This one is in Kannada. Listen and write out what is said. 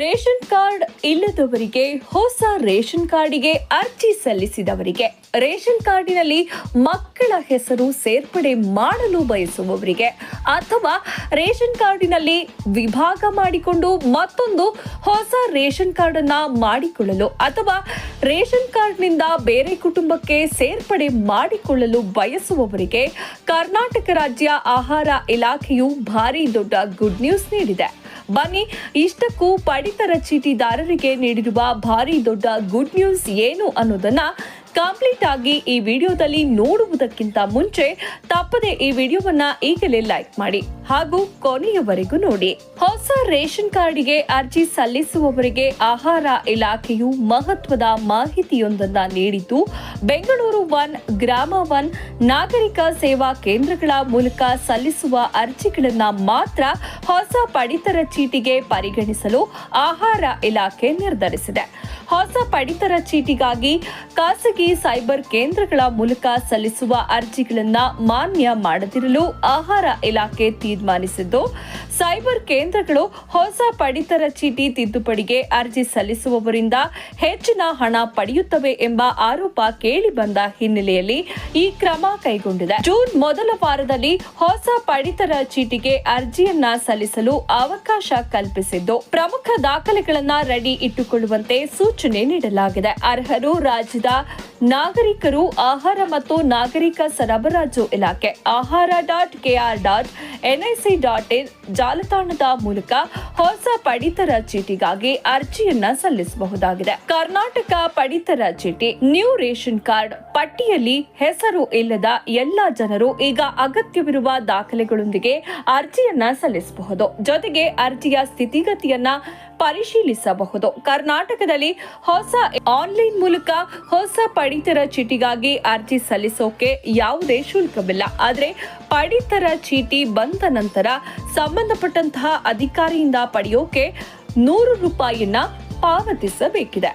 ರೇಷನ್ ಕಾರ್ಡ್ ಇಲ್ಲದವರಿಗೆ, ಹೊಸ ರೇಷನ್ ಕಾರ್ಡಿಗೆ ಅರ್ಜಿ ಸಲ್ಲಿಸಿದವರಿಗೆ, ರೇಷನ್ ಕಾರ್ಡಿನಲ್ಲಿ ಮಕ್ಕಳ ಹೆಸರು ಸೇರ್ಪಡೆ ಮಾಡಲು ಬಯಸುವವರಿಗೆ ಅಥವಾ ರೇಷನ್ ಕಾರ್ಡಿನಲ್ಲಿ ವಿಭಾಗ ಮಾಡಿಕೊಂಡು ಮತ್ತೊಂದು ಹೊಸ ರೇಷನ್ ಕಾರ್ಡ್ ಅನ್ನ ಮಾಡಿಕೊಳ್ಳಲು ಅಥವಾ ರೇಷನ್ ಕಾರ್ಡ್ನಿಂದ ಬೇರೆ ಕುಟುಂಬಕ್ಕೆ ಸೇರ್ಪಡೆ ಮಾಡಿಕೊಳ್ಳಲು ಬಯಸುವವರಿಗೆ ಕರ್ನಾಟಕ ರಾಜ್ಯ ಆಹಾರ ಇಲಾಖೆಯು ಭಾರಿ ದೊಡ್ಡ ಗುಡ್ ನ್ಯೂಸ್ ನೀಡಿದೆ. ಬನ್ನಿ ಇಷ್ಟಕ್ಕೂ ಪಡಿತರ ಚೀಟಿದಾರರಿಗೆ ನೀಡಿರುವ ಭಾರಿ ದೊಡ್ಡ ಗುಡ್ ನ್ಯೂಸ್ ಏನು ಅನ್ನೋದನ್ನ ಕಂಪ್ಲೀಟ್ ಆಗಿ ಈ ವಿಡಿಯೋದಲ್ಲಿ ನೋಡುವುದಕ್ಕಿಂತ ಮುಂಚೆ ತಪ್ಪದೆ ಈ ವಿಡಿಯೋವನ್ನ ಈಗಲೇ ಲೈಕ್ ಮಾಡಿ ಹಾಗೂ ಕೊನೆಯವರೆಗೂ ನೋಡಿ. ಹೊಸ ರೇಷನ್ ಕಾರ್ಡ್ಗೆ ಅರ್ಜಿ ಸಲ್ಲಿಸುವವರಿಗೆ ಆಹಾರ ಇಲಾಖೆಯು ಮಹತ್ವದ ಮಾಹಿತಿಯೊಂದನ್ನ ನೀಡಿದ್ದು, ಬೆಂಗಳೂರು ಒನ್, ಗ್ರಾಮ ಒನ್ ನಾಗರಿಕ ಸೇವಾ ಕೇಂದ್ರಗಳ ಮೂಲಕ ಸಲ್ಲಿಸುವ ಅರ್ಜಿಗಳನ್ನು ಮಾತ್ರ ಹೊಸ ಪಡಿತರ ಚೀಟಿಗೆ ಪರಿಗಣಿಸಲು ಆಹಾರ ಇಲಾಖೆ ನಿರ್ಧರಿಸಿದೆ. ಹೊಸ ಪಡಿತರ ಚೀಟಿಗಾಗಿ ಖಾಸಗಿ ಸೈಬರ್ ಕೇಂದ್ರಗಳ ಮೂಲಕ ಸಲ್ಲಿಸುವ ಅರ್ಜಿಗಳನ್ನು ಮಾನ್ಯ ಮಾಡದಿರಲು ಆಹಾರ ಇಲಾಖೆ ತೀರ್ಮಾನಿಸಿದ್ದು, ಸೈಬರ್ ಕೇಂದ್ರಗಳು ಹೊಸ ಪಡಿತರ ಚೀಟಿ ತಿದ್ದುಪಡಿಗೆ ಅರ್ಜಿ ಸಲ್ಲಿಸುವವರಿಂದ ಹೆಚ್ಚಿನ ಹಣ ಪಡೆಯುತ್ತವೆ ಎಂಬ ಆರೋಪ ಕೇಳಿಬಂದ ಹಿನ್ನೆಲೆಯಲ್ಲಿ ಈ ಕ್ರಮ ಕೈಗೊಂಡಿದೆ. ಜೂನ್ ಮೊದಲ ವಾರದಲ್ಲಿ ಹೊಸ ಪಡಿತರ ಚೀಟಿಗೆ ಅರ್ಜಿಯನ್ನ ಸಲ್ಲಿಸಲು ಅವಕಾಶ ಕಲ್ಪಿಸಿದ್ದು, ಪ್ರಮುಖ ದಾಖಲೆಗಳನ್ನ ರೆಡಿ ಇಟ್ಟುಕೊಳ್ಳುವಂತೆ ಸೂಚನೆ ನೀಡಲಾಗಿದೆ. ಅರ್ಹರು ರಾಜ್ಯದ ನಾಗರಿಕರು ಆಹಾರ ಮತ್ತು ನಾಗರಿಕ ಸರಬರಾಜು ಇಲಾಖೆ, ಆಹಾರ dot KR dot NIC dot in ಜಾಲತಾಣದ ಮೂಲಕ ಹೊಸ ಪಡಿತರ ಚೀಟಿಗಾಗಿ ಅರ್ಜಿಯನ್ನ ಸಲ್ಲಿಸಬಹುದಾಗಿದೆ. ಕರ್ನಾಟಕ ಪಡಿತರ ಚೀಟಿ, ನ್ಯೂ ರೇಷನ್ ಕಾರ್ಡ್ ಪಟ್ಟಿಯಲ್ಲಿ ಹೆಸರು ಇಲ್ಲದ ಎಲ್ಲ ಜನರು ಈಗ ಅಗತ್ಯವಿರುವ ದಾಖಲೆಗಳೊಂದಿಗೆ ಅರ್ಜಿಯನ್ನ ಸಲ್ಲಿಸಬಹುದು. ಜೊತೆಗೆ ಅರ್ಜಿಯ ಸ್ಥಿತಿಗತಿಯನ್ನ ಪರಿಶೀಲಿಸಬಹುದು. ಕರ್ನಾಟಕದಲ್ಲಿ ಹೊಸ ಆನ್ಲೈನ್ ಮೂಲಕ ಹೊಸ ಪಡಿತರ ಚೀಟಿಗಾಗಿ ಅರ್ಜಿ ಸಲ್ಲಿಸೋಕೆ ಯಾವುದೇ ಶುಲ್ಕವಿಲ್ಲ. ಆದರೆ ಪಡಿತರ ಚೀಟಿ ಬಂದ ನಂತರ ಸಂಬಂಧಪಟ್ಟಂತಹ ಅಧಿಕಾರಿಯಿಂದ ಪಡೆಯೋಕೆ ನೂರು ರೂಪಾಯಿಯನ್ನ ಪಾವತಿಸಬೇಕಿದೆ.